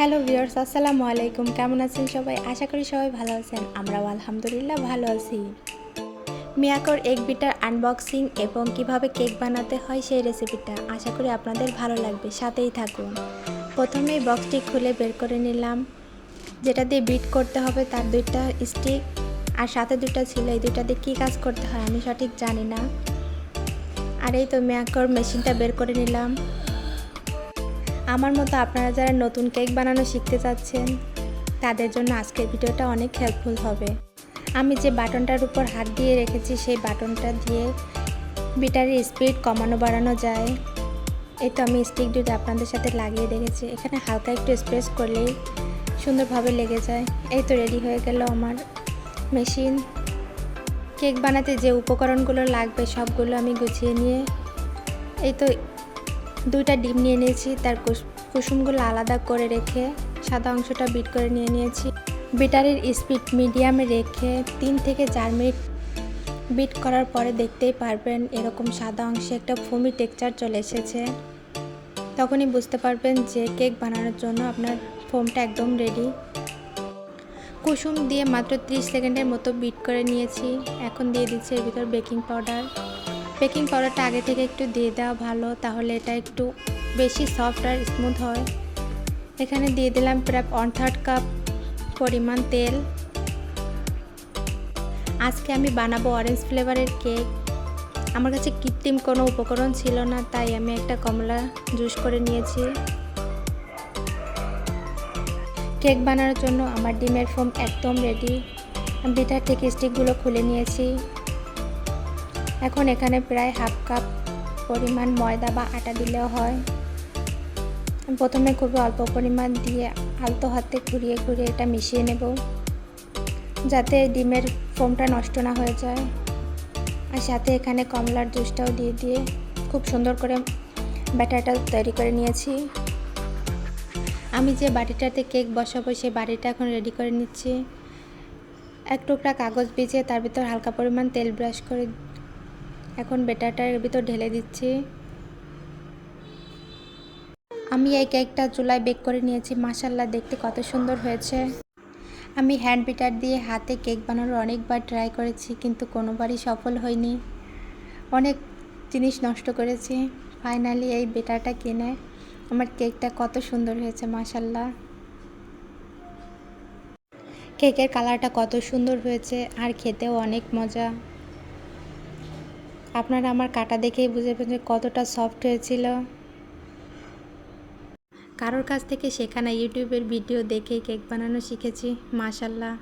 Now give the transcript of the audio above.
Hello viewers, আসসালামু আলাইকুম। কেমন আছেন সবাই? আশা করি সবাই ভালো আছেন। আমরাও আলহামদুলিল্লাহ ভালো আছি। মিয়াকর এগ বিটার আনবক্সিং এবং কীভাবে কেক বানাতে হয় সেই রেসিপিটা আশা করি আপনাদের ভালো লাগবে। সাথেই থাকুন। প্রথমেই বক্সটি খুলে বের করে নিলাম। যেটা দিয়ে বিট করতে হবে তার দুইটা স্টিক আর সাথে দুটো ছিল। এই দুইটা দিয়ে কী কাজ করতে হয় আমি সঠিক জানি না। আর এই তো মিয়াকর মেশিনটা বের করে নিলাম। আমার মতো আপনারা যারা নতুন কেক বানানো শিখতে চাচ্ছেন, তাদের জন্য আজকের ভিডিওটা অনেক হেল্পফুল হবে। আমি যে বাটনটার উপর হাত দিয়ে রেখেছি, সেই বাটনটা দিয়ে বিটারের স্পিড কমানো বাড়ানো যায়। এই তো আমি স্টিক দুটো আপনাদের সাথে লাগিয়ে দেখেছি। এখানে হালকা একটু স্প্রেস করলেই সুন্দরভাবে লেগে যায়। এই তো রেডি হয়ে গেল আমার মেশিন কেক বানাতে যে উপকরণগুলো লাগবে, সবগুলো আমি গুছিয়ে নিয়ে, এই তো দুইটা ডিম নিয়ে নিয়েছি, তার কুস- কুসুমগুলো আলাদা করে রেখে সাদা অংশটা বিট করে নিয়ে নিয়েছি। বিটারের স্পিড মিডিয়ামে রেখে তিন থেকে চার মিনিট বিট করার পরে দেখতেই পারবেন এরকম সাদা অংশে একটা ফোমি টেক্সচার চলে এসেছে। তখনই বুঝতে পারবেন যে কেক বানানোর জন্য আপনার ফোমটা একদম রেডি। কুসুম দিয়ে মাত্র 30 সেকেন্ডের মতো বিট করে নিয়েছি, এখন দিয়ে দিচ্ছি এর ভিতর বেকিং পাউডার। বেকিং পাউডারটা আগে থেকে একটু দিয়ে দেওয়া ভালো, তাহলে এটা একটু বেশি সফট আর স্মুথ হয়। এখানে দিয়ে দিলাম প্রায় ওয়ান থার্ড কাপ পরিমাণ তেল। আজকে আমি বানাবো অরেঞ্জ ফ্লেভারের কেক আমার কাছে কৃত্রিম কোনো উপকরণ ছিল না, তাই আমি একটা কমলা জুস করে নিয়েছি। কেক বানানোর জন্য আমার ডিমের ফোম একদম রেডি বিটার থেকে স্টিকগুলো খুলে নিয়েছি। এখন এখানে প্রায় হাফ কাপ পরিমাণ ময়দা বা আটা দিলেও হয়। প্রথমে খুবই অল্প পরিমাণ দিয়ে আলতো হাতে ঘুরিয়ে ঘুরিয়ে এটা মিশিয়ে নেব, যাতে ডিমের ফোমটা নষ্ট না হয়ে যায়। আর সাথে এখানে কমলার জুসটাও দিয়ে দিয়ে খুব সুন্দর করে ব্যাটারটা তৈরি করে নিয়েছি। আমি যে বাটিটাতে কেক বসাবো সেই বাটিটা এখন রেডি করে নিচ্ছি। এক টুকরা কাগজ ভিজিয়ে তার ভিতর হালকা পরিমাণ তেল ব্রাশ করে এখন বেটারটার ভিতর ঢেলে দিচ্ছি। আমি এই কেকটা চুলায় বেক করে নিয়েছি মাসাল্লাহ দেখতে কত সুন্দর হয়েছে। আমি হ্যান্ড বিটার দিয়ে হাতে কেক বানানোর অনেকবার ট্রাই করেছি, কিন্তু কোনোবারই সফল হয়নি। অনেক জিনিস নষ্ট করেছি। ফাইনালি এই বেটারটা কিনে আমার কেকটা কত সুন্দর হয়েছে মাসাল্লাহ কেকের কালারটা কত সুন্দর হয়েছে, আর খেতেও অনেক মজা। আপনারা আমার কাটা দেখেই বুঝেবেন যে কতটা সফট হয়েছিল। কারোর কাছ থেকে শেখানো ইউটিউবের ভিডিও দেখেই কেক বানানো শিখেছি, মাশাল্লাহ।